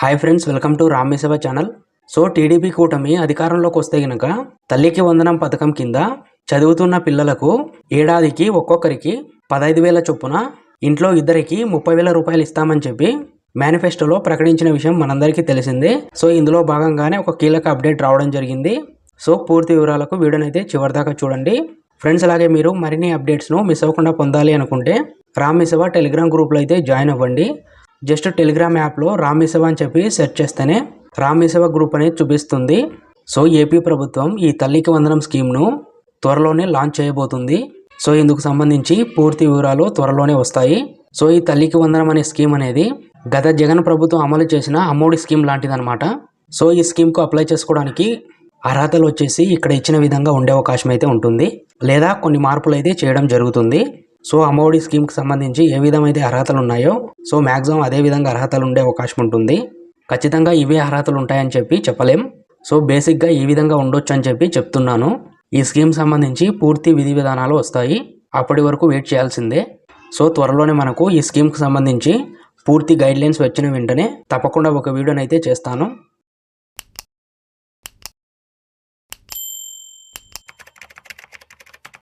Hi friends welcome to రామేశవ channel so TDP కూటమి అధికారంలోకి వస్తే గనక తల్లికి వందనం పథకం కింద చదువుతున్న పిల్లలకు ఏడాదికి ఒక్కొక్కరికి పదహైదు వేల చొప్పున ఇంట్లో ఇద్దరికి ముప్పై వేల రూపాయలు ఇస్తామని చెప్పి మేనిఫెస్టోలో ప్రకటించిన విషయం మనందరికీ తెలిసిందే. సో ఇందులో భాగంగానే ఒక కీలక అప్డేట్ రావడం జరిగింది. సో పూర్తి వివరాలకు వీడియోనైతే చివరిదాకా చూడండి. ఫ్రెండ్స్ అలాగే మీరు మరిన్ని అప్డేట్స్ను మిస్ అవ్వకుండా పొందాలి అనుకుంటే రామేశవ టెలిగ్రామ్ గ్రూప్లో అయితే జాయిన్ అవ్వండి. జస్ట్ టెలిగ్రామ్ యాప్లో రామేశవ అని చెప్పి సెర్చ్ చేస్తేనే రామేశవ గ్రూప్ అనేది చూపిస్తుంది. సో ఏపీ ప్రభుత్వం ఈ తల్లికి వందనం స్కీమ్ను త్వరలోనే లాంచ్ చేయబోతుంది. సో ఇందుకు సంబంధించి పూర్తి వివరాలు త్వరలోనే వస్తాయి. సో ఈ తల్లికి వందనం అనే స్కీమ్ అనేది గత జగన్ ప్రభుత్వం అమలు చేసిన అమ్మఒడి స్కీమ్ లాంటిదన్నమాట. సో ఈ స్కీమ్కు అప్లై చేసుకోవడానికి అర్హతలు వచ్చేసి ఇక్కడ ఇచ్చిన విధంగా ఉండే అవకాశం అయితే ఉంటుంది. లేదా కొన్ని మార్పులు అయితే చేయడం జరుగుతుంది. సో అమ్మఒడి స్కీమ్కి సంబంధించి ఏ విధమైతే అర్హతలు ఉన్నాయో సో మ్యాక్సిమం అదే విధంగా అర్హతలు ఉండే అవకాశం ఉంటుంది. ఖచ్చితంగా ఇవే అర్హతలు ఉంటాయని చెప్పి చెప్పలేం. సో బేసిక్గా ఈ విధంగా ఉండొచ్చు అని చెప్పి చెప్తున్నాను. ఈ స్కీమ్ సంబంధించి పూర్తి విధి విధానాలు వస్తాయి. అప్పటి వరకు వెయిట్ చేయాల్సిందే. సో త్వరలోనే మనకు ఈ స్కీమ్కి సంబంధించి పూర్తి గైడ్లైన్స్ వచ్చిన వెంటనే తప్పకుండా ఒక వీడియోనైతే చేస్తాను.